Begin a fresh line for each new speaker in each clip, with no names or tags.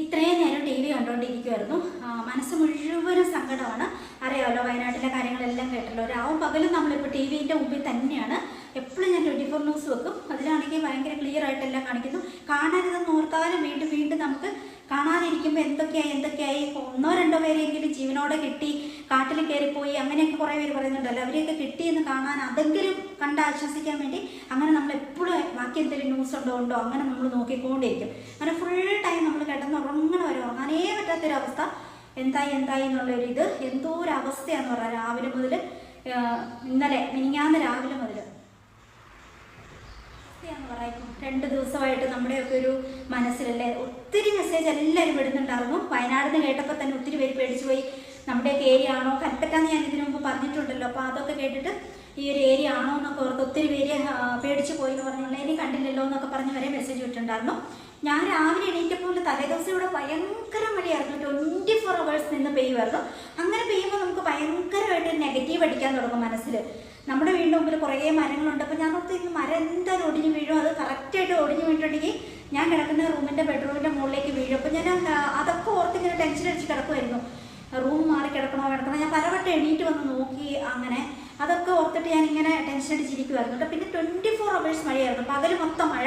ഇത്രയും നേരം T V കണ്ടുകൊണ്ടിരിക്കുമായിരുന്നു മനസ്സ് മുഴുവനും സങ്കടമാണ്. അറിയാമല്ലോ വയനാട്ടിലെ കാര്യങ്ങളെല്ലാം കേട്ടല്ലോ. രാവും പകലും നമ്മളിപ്പോൾ ടി വിന്റെ മുമ്പിൽ തന്നെയാണ്. എപ്പോഴും ഞാൻ ട്വന്റി ഫോർ ന്യൂസ് വെക്കും. അതിലാണെങ്കിൽ ഭയങ്കര ക്ലിയർ ആയിട്ടെല്ലാം കാണിക്കുന്നു. കാണരുതെന്ന് ഓർത്താലും വീണ്ടും വീണ്ടും നമുക്ക് കാണാതിരിക്കുമ്പോൾ എന്തൊക്കെയായി എന്തൊക്കെയായി? ഒന്നോ രണ്ടോ പേരെങ്കിലും ജീവനോടെ കിട്ടി കാട്ടിൽ കയറിപ്പോയി അങ്ങനെയൊക്കെ കുറേ പേര് പറയുന്നുണ്ടല്ലോ. അവരെയൊക്കെ കിട്ടിയെന്ന് കാണാൻ അതെങ്കിലും കണ്ട് ആശ്വസിക്കാൻ വേണ്ടി അങ്ങനെ നമ്മൾ എപ്പോഴും ബാക്കി എന്തെങ്കിലും ന്യൂസ് ഉണ്ടോ ഉണ്ടോ അങ്ങനെ നമ്മൾ നോക്കിക്കൊണ്ടിരിക്കും അങ്ങനെ ഫുൾ ടൈം നമ്മൾ കിടന്ന് ഉറങ്ങണ വരെ ഉറങ്ങാനേ പറ്റാത്തൊരവസ്ഥ. എന്തായി എന്തായി എന്നുള്ളൊരു ഇത്. എന്തോ ഒരു അവസ്ഥയാണെന്ന് പറഞ്ഞാൽ രാവിലെ മുതൽ ഇന്നലെ മിനിങ്ങാന്ന് രാവിലെ മുതൽ അവസ്ഥയാന്ന് പറയുമ്പോൾ രണ്ട് ദിവസമായിട്ട് നമ്മുടെയൊക്കെ ഒരു മനസ്സിലല്ലേ? ഒത്തിരി മെസ്സേജ് എല്ലാവരും വിടുന്നുണ്ടായിരുന്നു വയനാട് നിന്ന് കേട്ടപ്പോൾ തന്നെ ഒത്തിരി പേര് പേടിച്ചു പോയി. നമ്മുടെയൊക്കെ ഏരിയ ആണോ? കൽപ്പറ്റാന്ന് ഞാൻ ഇതിനു മുമ്പ് പറഞ്ഞിട്ടുണ്ടല്ലോ. അപ്പോൾ അതൊക്കെ കേട്ടിട്ട് ഈ ഒരു ഏരിയ ആണോ എന്നൊക്കെ ഓർത്ത് ഒത്തിരി പേര് പേടിച്ചു പോയി എന്ന് പറഞ്ഞു ഇനി കണ്ടില്ലല്ലോ എന്നൊക്കെ പറഞ്ഞ് വരെ മെസ്സേജ് വിട്ടിട്ടുണ്ടായിരുന്നു ഞാൻ രാവിലെ എണീറ്റപ്പോൾ തലേദിവസം ഇവിടെ ഭയങ്കര മഴയായിരുന്നു. ട്വന്റി ഫോർ അവേഴ്സ് നിന്ന് പെയ്യുമായിരുന്നു അങ്ങനെ പെയ്യുമ്പോൾ നമുക്ക് ഭയങ്കരമായിട്ട് നെഗറ്റീവ് അടിക്കാൻ തുടങ്ങും മനസ്സിൽ നമ്മുടെ വീടിന്റെ മുമ്പിൽ കുറേ മരങ്ങളുണ്ട്. അപ്പോൾ ഞാൻ ഓർത്ത് ഇന്ന് മരം എന്തായാലും ഒടിഞ്ഞ് വീഴും? അത് കറക്റ്റായിട്ട് ഒടിഞ്ഞ് വീണിട്ടുണ്ടെങ്കിൽ ഞാൻ കിടക്കുന്ന റൂമിന്റെ ബെഡ്റൂമിന്റെ മുകളിലേക്ക് വീഴും. അപ്പോൾ ഞാൻ അതൊക്കെ ഓർത്ത് ഇങ്ങനെ ടെൻഷൻ അടിച്ച് കിടക്കുമായിരുന്നു റൂം മാറി കിടക്കണോ കിടക്കണോ? ഞാൻ പലവട്ടം എണീറ്റ് വന്ന് നോക്കി അങ്ങനെ. അതൊക്കെ ഓർത്തിട്ട് ഞാൻ ഇങ്ങനെ ടെൻഷൻ അടിച്ചിരിക്കുമായിരുന്നു കേട്ടോ പിന്നെ ട്വന്റി ഫോർ അവേഴ്സ് മഴയായിരുന്നു. പകൽ മൊത്തം മഴ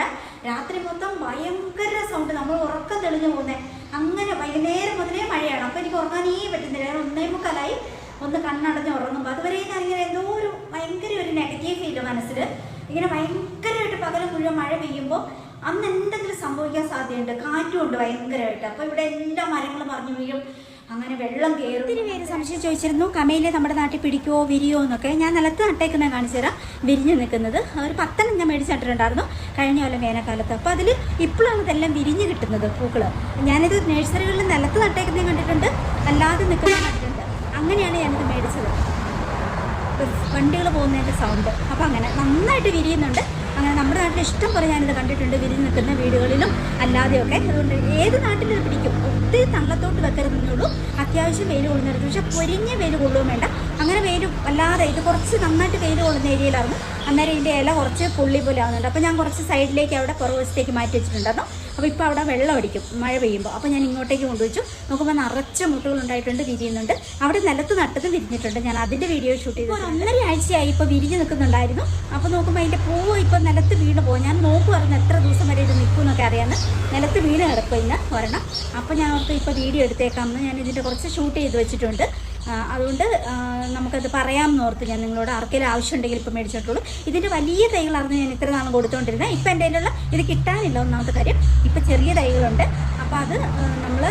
രാത്രി മൊത്തം ഭയങ്കര സൗണ്ട് നമ്മൾ ഉറക്കം തെളിഞ്ഞു പോകുന്നത് അങ്ങനെ വൈകുന്നേരം മുതലേ മഴയാണ്. അപ്പോൾ എനിക്ക് ഉറങ്ങാനേ പറ്റുന്നില്ല. ഒന്നേ മുക്കാലായി ഒന്ന് കണ്ണടഞ്ഞ് ഉറങ്ങുമ്പോൾ അതുവരെ ഇങ്ങനെ എന്തോ ഒരു ഭയങ്കര ഒരു നെഗറ്റീവ് ഫീൽ മനസ്സിൽ ഇങ്ങനെ ഭയങ്കരമായിട്ട് പകൽ മുഴുവൻ മഴ പെയ്യുമ്പോൾ അന്ന് എന്തെങ്കിലും സംഭവിക്കാൻ സാധ്യതയുണ്ട്. കാറ്റും ഉണ്ട് ഭയങ്കരമായിട്ട്. അപ്പോൾ ഇവിടെ എല്ലാ മരങ്ങളും പറഞ്ഞു വീഴും. അങ്ങനെ വെള്ളം കയറും ഒത്തിരി പേര് സംശയം ചോദിച്ചിരുന്നു കമയിലെ നമ്മുടെ നാട്ടിൽ പിടിക്കുമോ വിരിയോ എന്നൊക്കെ? ഞാൻ നിലത്ത് നട്ടേക്കുന്ന കാണിച്ചു തരാം. വിരിഞ്ഞ് നിൽക്കുന്നത്. ഒരു പത്തെണ്ണം ഞാൻ മേടിച്ച് നട്ടിട്ടുണ്ടായിരുന്നു കഴിഞ്ഞ കൊല്ലം വേനൽക്കാലത്ത്. അപ്പോൾ അതിൽ ഇപ്പോഴാണ് ഇതെല്ലാം വിരിഞ്ഞ് കിട്ടുന്നത് പൂക്കൾ ഞാനിത് നഴ്സറികളിൽ നിലത്ത് നട്ടേക്കുന്നത് കണ്ടിട്ടുണ്ട്. അല്ലാതെ കണ്ടിട്ടുണ്ട് അങ്ങനെയാണ് ഞാനിത് മേടിച്ചത്. വണ്ടികൾ പോകുന്നതിന്റെ സൗണ്ട് അപ്പോൾ അങ്ങനെ നന്നായിട്ട് വിരിയുന്നുണ്ട്. അങ്ങനെ നമ്മുടെ നാട്ടിൽ ഇഷ്ടം പോലെ ഞാനിത് കണ്ടിട്ടുണ്ട്. വിരിഞ്ഞ് നിൽക്കുന്ന വീടുകളിലും അല്ലാതെയൊക്കെ. അതുകൊണ്ട് ഏത് നാട്ടിലും പിടിക്കും. ഒത്തിരി തള്ളത്തോട്ട് വെക്കരുതെന്നുള്ളൂ അത്യാവശ്യം വെയിൽ കൊള്ളുന്നിടത്ത് പക്ഷെ പൊരിഞ്ഞ വെയിൽ കൊള്ളുകയും വേണ്ട. അങ്ങനെ വെയിൽ അല്ലാതെ ഇത് കുറച്ച് നന്നായിട്ട് വെയിൽ കൊള്ളുന്ന ഏരിയയിലായിരുന്നു. അന്നേരം ഇതിന്റെ ഇല കുറച്ച് പുള്ളി പോലെ ആവുന്നുണ്ട്. അപ്പോൾ ഞാൻ കുറച്ച് സൈഡിലേക്ക് അവിടെ പുറകുവശത്തേക്ക് മാറ്റി വെച്ചിട്ടുണ്ടായിരുന്നു. അപ്പോൾ ഇപ്പോൾ അവിടെ വെള്ളം അടിക്കും മഴ പെയ്യുമ്പോൾ അപ്പോൾ ഞാൻ ഇങ്ങോട്ടേക്ക് കൊണ്ടുവച്ചു. നോക്കുമ്പോൾ നിറച്ച മുട്ടുകൾ ഉണ്ടായിട്ടുണ്ട് വിരിയുന്നുണ്ട്. അവിടെ നിലത്ത് നട്ടതും വിരിഞ്ഞിട്ടുണ്ട്. ഞാൻ അതിന്റെ വീഡിയോ ഷൂട്ട് ചെയ്തു ഒന്നര ആഴ്ചയായി ഇപ്പോൾ വിരിഞ്ഞ് നിൽക്കുന്നുണ്ടായിരുന്നു. അപ്പോൾ നോക്കുമ്പോൾ അതിന്റെ പൂവ് ഇപ്പോൾ നിലത്ത് വീണ് പോകും ഞാൻ നോക്കുമായിരുന്നു എത്ര ദിവസം വരെ ഇത് നിൽക്കുമെന്നൊക്കെ അറിയാമെന്ന് നിലത്ത് വീണ് കിടക്കും ഇന്ന് ഒരെണ്ണം. അപ്പോൾ ഞാൻ ഓർത്ത് ഇപ്പോൾ വീഡിയോ എടുത്തേക്കാമെന്ന് ഞാൻ ഇതിന്റെ കുറച്ച് ഷൂട്ട് ചെയ്ത് വെച്ചിട്ടുണ്ട്. അതുകൊണ്ട് നമുക്കത് പറയാമെന്ന് ഓർത്ത് ഞാൻ നിങ്ങളോട് ആർക്കെങ്കിലും ആവശ്യമുണ്ടെങ്കിൽ ഇപ്പം മേടിച്ചിട്ടുള്ളൂ. ഇതിന്റെ വലിയ തൈകൾ തൈകളായിരുന്നു ഞാൻ ഇത്ര നാളും കൊടുത്തുകൊണ്ടിരുന്നത് ഇപ്പം എന്റെ കയ്യിലുള്ള ഇത് കിട്ടാനില്ല ഒന്നാമത്തെ കാര്യം. ഇപ്പം ചെറിയ തൈകളുണ്ട്. അപ്പോൾ അത് നമ്മൾ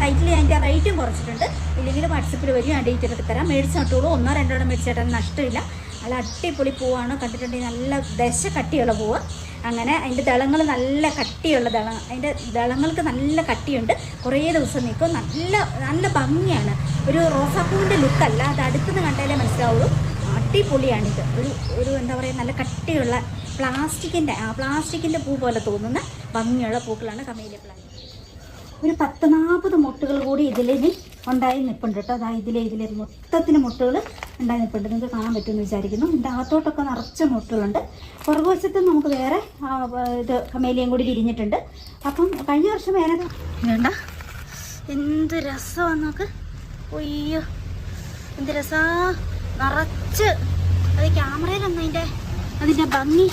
സൈറ്റിൽ അതിന്റെ റേറ്റും കുറച്ചിട്ടുണ്ട്. ഇല്ലെങ്കിൽ വാട്സപ്പിൽ വരും ഞാൻ ഡേറ്റ് എടുത്ത് തരാം. മേടിച്ചിട്ടുള്ളൂ ഒന്നോ രണ്ടോ മേടിച്ചിട്ടാൽ നഷ്ടമില്ല. നല്ല അടിപൊളി പൂവാണ്. കണ്ടിട്ടുണ്ടെങ്കിൽ നല്ല ദശ കട്ടിയുള്ള പൂവ്. അങ്ങനെ അതിന്റെ ദളങ്ങൾ നല്ല കട്ടിയുള്ള ദള അതിന്റെ ദളങ്ങൾക്ക് നല്ല കട്ടിയുണ്ട്. കുറേ ദിവസം നിൽക്കും. നല്ല നല്ല ഭംഗിയാണ്. ഒരു റോസാപ്പൂവിന്റെ ലുക്കല്ല അത് അടുത്തുനിന്ന് കണ്ടാലേ മനസ്സിലാവുള്ളൂ. അടിപൊളിയാണിത്. ഒരു ഒരു എന്താ പറയുക നല്ല കട്ടിയുള്ള പ്ലാസ്റ്റിക്കിന്റെ ആ പ്ലാസ്റ്റിക്കിന്റെ പൂ പോലെ തോന്നുന്ന ഭംഗിയുള്ള പൂക്കളാണ് കമേലിയ പ്ലാന്റ്. ഒരു പത്ത് നാൽപ്പത് മുട്ടുകൾ കൂടി ഇതിലിനി ഉണ്ടായി നിൽപ്പുണ്ട് കേട്ടോ. അതായത് ഇതിലെ ഇതിലെ മൊത്തത്തിന് മുട്ടകൾ ഉണ്ടായി നിൽപ്പുണ്ട് നിങ്ങൾക്ക് കാണാൻ പറ്റുമെന്ന് വിചാരിക്കുന്നു. ഇതിന്റെ അകത്തോട്ടൊക്കെ നിറച്ച മുട്ടുകളുണ്ട്. പുറകുവശത്ത് നമുക്ക് വേറെ ഇത് കമേലിയും കൂടി വിരിഞ്ഞിട്ടുണ്ട്. അപ്പം കഴിഞ്ഞ വർഷം വേറെ വേണ്ട. എന്ത് രസമാണ് നമുക്ക് ഒയ്യോ എന്ത് രസാ. നിറച്ച്. അത് ക്യാമറയിലൊന്നും അതിന്റെ അതിന്റെ ഭംഗി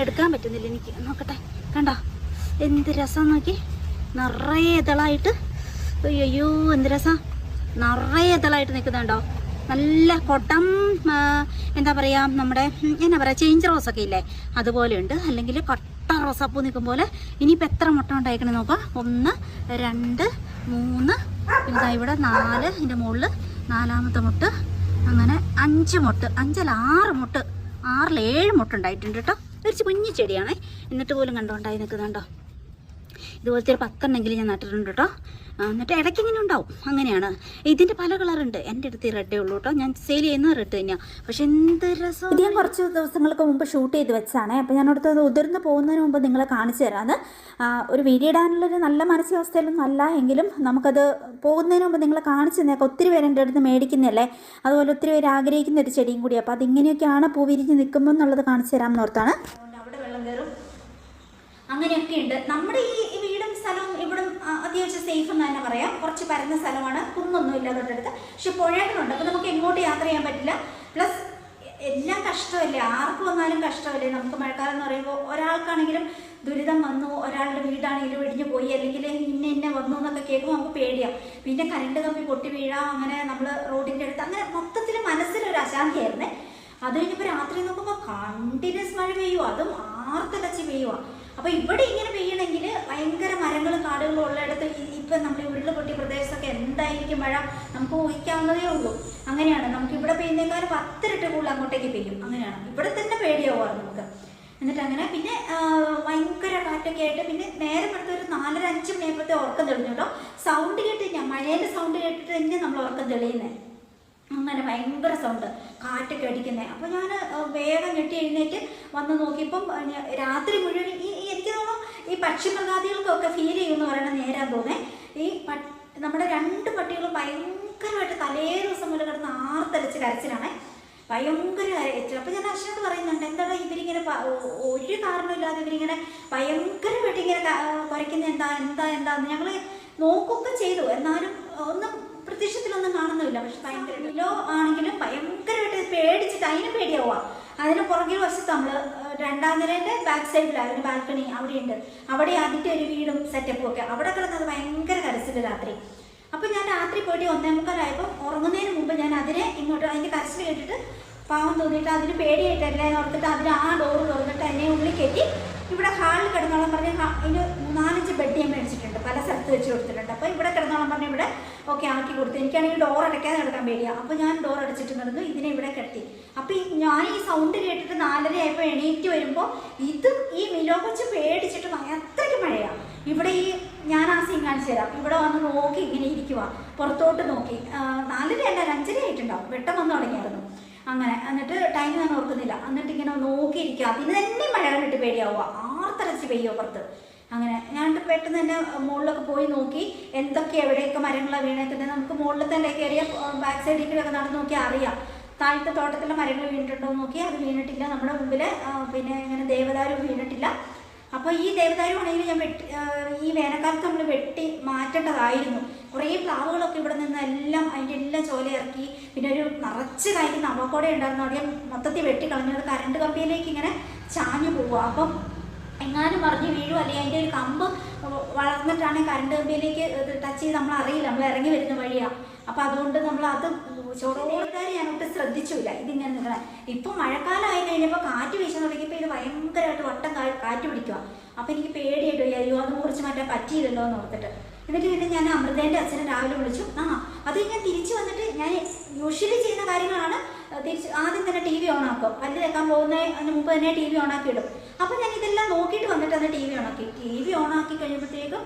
എടുക്കാൻ പറ്റുന്നില്ല എനിക്ക്. നോക്കട്ടെ. കണ്ടോ? എന്ത് രസം നോക്കി. നിറയെ ഇതളായിട്ട് അയ്യോ എന്ത് രസം. നിറയെ തളായിട്ട് നിൽക്കുന്നുണ്ടോ നല്ല കൊട്ടം എന്താ പറയുക നമ്മുടെ എന്നാ പറയുക ചേഞ്ച് റോസൊക്കെ ഇല്ലേ. അതുപോലെയുണ്ട് അല്ലെങ്കിൽ കട്ട റോസാപ്പൂ നിൽക്കും പോലെ ഇനിയിപ്പോൾ എത്ര മുട്ട ഉണ്ടായിക്കണേ നോക്കാം ഒന്ന് രണ്ട് മൂന്ന് പിന്നെ ഇവിടെ നാല് ഇതിന്റെ മുകളിൽ നാലാമത്തെ മുട്ട് അങ്ങനെ അഞ്ച് മുട്ട് അഞ്ചല്ല ആറ് മുട്ട് ആറിൽ ഏഴ് മുട്ട ഉണ്ടായിട്ടുണ്ട് കേട്ടോ. ഒരു കുഞ്ഞു ചെടിയാണേ. എന്നിട്ട് പോലും കണ്ടോണ്ടായി നിൽക്കുന്നുണ്ടോ ഇതുപോലത്തെ ഒരു പത്തെണ്ണെങ്കിലും ഞാൻ നട്ടിട്ടുണ്ട് കേട്ടോ. എന്നിട്ട് ഇടയ്ക്ക് ഇങ്ങനെ ഉണ്ടാവും. അങ്ങനെയാണ്. ഇതിന്റെ പല കളറുണ്ട് എന്റെ അടുത്ത് റെഡേ ഉള്ളൂ കേട്ടോ. ഞാൻ സെയിൽ ചെയ്യുന്നത് റെഡ് തന്നെയാണ് പക്ഷെ എന്ത് രസം ഇത് ഞാൻ കുറച്ച് ദിവസങ്ങൾക്ക് മുമ്പ് ഷൂട്ട് ചെയ്ത് വെച്ചാണ് അപ്പോൾ ഞാൻ അടുത്ത് ഉതിർന്ന് പോകുന്നതിന് മുമ്പ് നിങ്ങളെ കാണിച്ചു തരാം. ഒരു വീഡിയോ ഇടാനുള്ളൊരു നല്ല മാനസികാവസ്ഥയിലൊന്നും അല്ല എങ്കിലും നമുക്കത് പോകുന്നതിന് മുമ്പ് നിങ്ങളെ കാണിച്ചു തന്നേക്കാം. ഒത്തിരി പേര് എന്റെ അടുത്ത് മേടിക്കുന്നതല്ലേ? അതുപോലെ ഒത്തിരി പേര് ആഗ്രഹിക്കുന്ന ഒരു ചെടിയും കൂടി. അപ്പോൾ അതിങ്ങനെയൊക്കെയാണ് പൂ വിരിഞ്ഞ് നിൽക്കുമ്പോൾ എന്നുള്ളത് കാണിച്ചു തരാമെന്ന് ഓർത്താണ്. അവിടെ വെള്ളം കയറും. അങ്ങനെയൊക്കെ ഉണ്ട് നമ്മുടെ ഈ വീടും സ്ഥലവും ഇവിടും അത്യാവശ്യം സേഫ് എന്ന് തന്നെ പറയാം. കുറച്ച് പരന്ന സ്ഥലമാണ്. കുന്നൊന്നും ഇല്ല തൊട്ടടുത്ത്. പക്ഷെ പുഴകളുണ്ട്. അപ്പോൾ നമുക്ക് എങ്ങോട്ട് യാത്ര ചെയ്യാൻ പറ്റില്ല. പ്ലസ് എല്ലാം കഷ്ടമല്ലേ? ആർക്ക് വന്നാലും കഷ്ടമല്ലേ? നമുക്ക് മഴക്കാലം എന്ന് പറയുമ്പോൾ ഒരാൾക്കാണെങ്കിലും ദുരിതം വന്നു ഒരാളുടെ വീടാണെങ്കിലും ഇടിഞ്ഞു പോയി അല്ലെങ്കിൽ ഇന്ന ഇന്ന വന്നു എന്നൊക്കെ കേൾക്കുമ്പോൾ നമുക്ക് പേടിയാം. പിന്നെ കരണ്ട് കമ്പി പൊട്ടി വീഴാം അങ്ങനെ നമ്മൾ റോഡിന്റെ അടുത്ത് അങ്ങനെ മൊത്തത്തിൽ മനസ്സിലൊരു അശാന്തിയായിരുന്നേ. അത് കഴിഞ്ഞപ്പോൾ രാത്രി നോക്കുമ്പോൾ കണ്ടിന്യൂസ് മഴ പെയ്യുമോ അതും ആർത്തലച്ച് പെയ്യുക അപ്പോൾ ഇവിടെ ഇങ്ങനെ പെയ്യണമെങ്കിൽ ഭയങ്കര മരങ്ങളും കാടുകളും ഉള്ളിടത്ത് ഈ- നമ്മൾ നമ്മുടെ ഉരുളുപൊട്ടിയ പ്രദേശത്തൊക്കെ എന്തായിരിക്കും മഴ? നമുക്ക് ഊഹിക്കാവുന്നതേ ഉള്ളൂ. അങ്ങനെയാണ്. നമുക്ക് ഇവിടെ പെയ്യുന്നേക്കാളും പത്തിരട്ട് കൂടുതൽ അങ്ങോട്ടേക്ക് പെയ്യും. അങ്ങനെയാണ്. ഇവിടെ തന്നെ പേടിയാവുക നമുക്ക്. എന്നിട്ട് അങ്ങനെ പിന്നെ ഭയങ്കര കാറ്റൊക്കെ ആയിട്ട് പിന്നെ നേരെ പെടുത്ത ഒരു നാലര അഞ്ച് മണിയായപ്പോഴത്തെ ഉറക്കം തെളിഞ്ഞല്ലോ സൗണ്ട് കേട്ട് ഞാൻ മഴേന്റെ സൗണ്ട് കേട്ടിട്ട് തന്നെ നമ്മൾ ഉറക്കം തെളിയുന്നത് അങ്ങനെ ഭയങ്കര സൗണ്ട് കാറ്റൊക്കെ അടിക്കുന്നത് അപ്പോൾ ഞാൻ വേഗം ഞെട്ടി എഴുന്നേറ്റ് വന്ന് നോക്കിയപ്പം രാത്രി മുഴുവൻ ഈ- എനിക്ക് തോന്നുന്നു ഈ പക്ഷിമൃഗാദികൾക്കൊക്കെ ഫീൽ ചെയ്യുമെന്ന് പറയുന്നത് നേരാൻ തോന്നേ. ഈ നമ്മുടെ രണ്ട് പട്ടികളും ഭയങ്കരമായിട്ട് തലേ ദിവസം മുതൽ കിടന്ന് ആർത്തലച്ച് കരച്ചിലാണേ. ഭയങ്കര കരച്ചിൽ അപ്പോൾ ഞാൻ അച്ഛനോട് പറയുന്നുണ്ട് എന്താണ് ഇവരിങ്ങനെ ഒരു കാരണമില്ലാതെ ഇവരിങ്ങനെ ഭയങ്കരമായിട്ട് ഇങ്ങനെ കുറയ്ക്കുന്ന എന്താ എന്താ എന്താന്ന്? ഞങ്ങൾ നോക്കുകയൊക്കെ ചെയ്തു. എന്നാലും ഒന്നും പ്രത്യക്ഷത്തിലൊന്നും കാണുന്നില്ല പക്ഷെ ഭയങ്കര ലോ ആണെങ്കിലും ഭയങ്കരമായിട്ട് പേടിച്ചിട്ട് അതിന് പേടിയാവുക. അതിന് പുറകിൽ വശത്ത് നമ്മൾ രണ്ടാം നിലയുടെ ബാക്ക് സൈഡിലായിരുന്നു ബാൽക്കണി അവിടെയുണ്ട്. അവിടെ അതിന്റെ ഒരു വീടും സെറ്റപ്പും ഒക്കെ. അവിടെ കിടന്നത് ഭയങ്കര കരച്ചിൽ രാത്രി. അപ്പം ഞാൻ രാത്രി പോയിട്ട് ഒന്നേ മുക്കാലായപ്പോൾ ഉറങ്ങുന്നതിന് മുമ്പ് ഞാൻ അതിനെ ഇങ്ങോട്ട് അതിന്റെ കരച്ചിൽ കേട്ടിട്ട് പാവം തോന്നിയിട്ട് അതിന് പേടിയായിട്ടല്ലേ? ഓർത്തിട്ട് അതിന് ആ ഡോറ് തുറന്നിട്ട് എന്നെ ഉള്ളിൽ കയറ്റി ഇവിടെ ഹാളിൽ കിടന്നോളം പറഞ്ഞ് അതിന് മൂന്നാലഞ്ച് നാലഞ്ച് ബെഡ് ഞാൻ മേടിച്ചിട്ടുണ്ട്. പല സ്ഥലത്ത് വെച്ച് കൊടുത്തിട്ടുണ്ട്. അപ്പോൾ ഇവിടെ കിടന്നോളം പറഞ്ഞ് ഇവിടെ ഓക്കെ ആക്കി കൊടുത്തു. എനിക്കാണെങ്കിൽ ഡോർ അടയ്ക്കാതെ കിടക്കാൻ പേടിയാണ് അപ്പോൾ ഞാൻ ഡോർ അടച്ചിട്ട് നടന്നു. ഇതിനെ ഇവിടെ കിടത്തി അപ്പോൾ ഞാൻ ഈ സൗണ്ട് കേട്ടിട്ട് നാലര ആയപ്പോൾ എണീറ്റ് വരുമ്പോൾ ഇത് ഈ മിലോ കൊച്ച് പേടിച്ചിട്ട് അത്രയ്ക്ക് മഴയാണ് ഇവിടെ ഈ ഞാൻ ആ സീൻ കാണിച്ചു തരാം. ഇവിടെ വന്ന് നോക്കി ഇങ്ങനെ ഇരിക്കുക പുറത്തോട്ട് നോക്കി. നാലര അല്ല അഞ്ചര ആയിട്ടുണ്ടാവും വെട്ടം വന്ന് തുടങ്ങിയായിരുന്നു. അങ്ങനെ. എന്നിട്ട് ടൈം ഞാൻ ഓർക്കുന്നില്ല. എന്നിട്ട് ഇങ്ങനെ നോക്കിയിരിക്കുക. അതിന് തന്നെ മഴ കണ്ടിട്ട് പേടിയാവുക. ആർത്തരച്ച് പെയ്യോ പുറത്ത് അങ്ങനെ. ഞാൻ പെട്ടെന്ന് തന്നെ മുകളിലൊക്കെ പോയി നോക്കി. എന്തൊക്കെ എവിടെയൊക്കെ മരങ്ങളാണ് വീണേക്കുന്നത് നമുക്ക് മുകളിൽ തന്നെ കയറിയ ബാക്ക് സൈഡിൽ കൂടെ ഒക്കെ നടന്ന് നോക്കിയാൽ അറിയാം. താഴത്തെ തോട്ടത്തിലെ മരങ്ങൾ വീണിട്ടുണ്ടോ എന്ന് നോക്കി അത് വീണിട്ടില്ല. നമ്മുടെ മുമ്പിൽ പിന്നെ ഇങ്ങനെ ദേവദാരു വീണിട്ടില്ല. അപ്പോൾ ഈ ദേവദാരു ഞാൻ വെട്ടി ഈ വേനൽക്കാലത്ത് നമ്മൾ വെട്ടി മാറ്റേണ്ടതായിരുന്നു. കുറേ പ്ലാവുകളൊക്കെ ഇവിടെ നിന്ന് എല്ലാം അതിന്റെ എല്ലാം ചോല ഇറക്കി പിന്നെ ഒരു നിറച്ച് കായ്ക്കുന്ന അവക്കോടെ ഉണ്ടായിരുന്നു. അവിടെ മൊത്തത്തിൽ വെട്ടി കളഞ്ഞത് കറണ്ട് കമ്പിയിലേക്ക് ഇങ്ങനെ ചാഞ്ഞു പോവുക. അപ്പം എങ്ങാനും മറിഞ്ഞ് വീഴും അല്ലെങ്കിൽ അതിന്റെ ഒരു കമ്പ് വളർന്നിട്ടാണ് കറണ്ട് കമ്പിയിലേക്ക് ടച്ച് ചെയ്ത് നമ്മൾ അറിയില്ല നമ്മൾ ഇറങ്ങി വരുന്ന വഴിയാണ് അപ്പം അതുകൊണ്ട് നമ്മൾ അത് ചോടോടുകാർ ഞാൻ ഒട്ടും ശ്രദ്ധിച്ചില്ല. ഇതിങ്ങനെ നിൽക്കണേ ഇപ്പം മഴക്കാലമായി കഴിഞ്ഞപ്പോൾ കാറ്റ് വീശാൻ തുടങ്ങിയപ്പോൾ ഇത് ഭയങ്കരമായിട്ട് വട്ടം കാറ്റ് പിടിക്കുക അപ്പം എനിക്ക് പേടിയായിട്ട്. അയ്യോ അത് കുറിച്ച് മാറ്റാൻ പറ്റിയില്ലല്ലോ എന്ന് ഓർത്തിട്ട്. എന്നിട്ട് പിന്നെ ഞാൻ അമൃതേന്റെ അച്ഛനെ രാവിലെ വിളിച്ചു. ആ അത് ഞാൻ തിരിച്ചു വന്നിട്ട് ഞാൻ യൂഷ്വലി ചെയ്യുന്ന കാര്യങ്ങളാണ് തിരിച്ച് ആദ്യം തന്നെ ടി വി ഓണാക്കും പല്ല് തേക്കാൻ പോകുന്നതിന് മുമ്പ് തന്നെ ടി വി ഓണാക്കി ഇടും. അപ്പം ഞാൻ ഇതെല്ലാം നോക്കിയിട്ട് വന്നിട്ട് അന്ന് ടി വി ഓണാക്കി ടി വി ഓണാക്കി കഴിയുമ്പോഴത്തേക്കും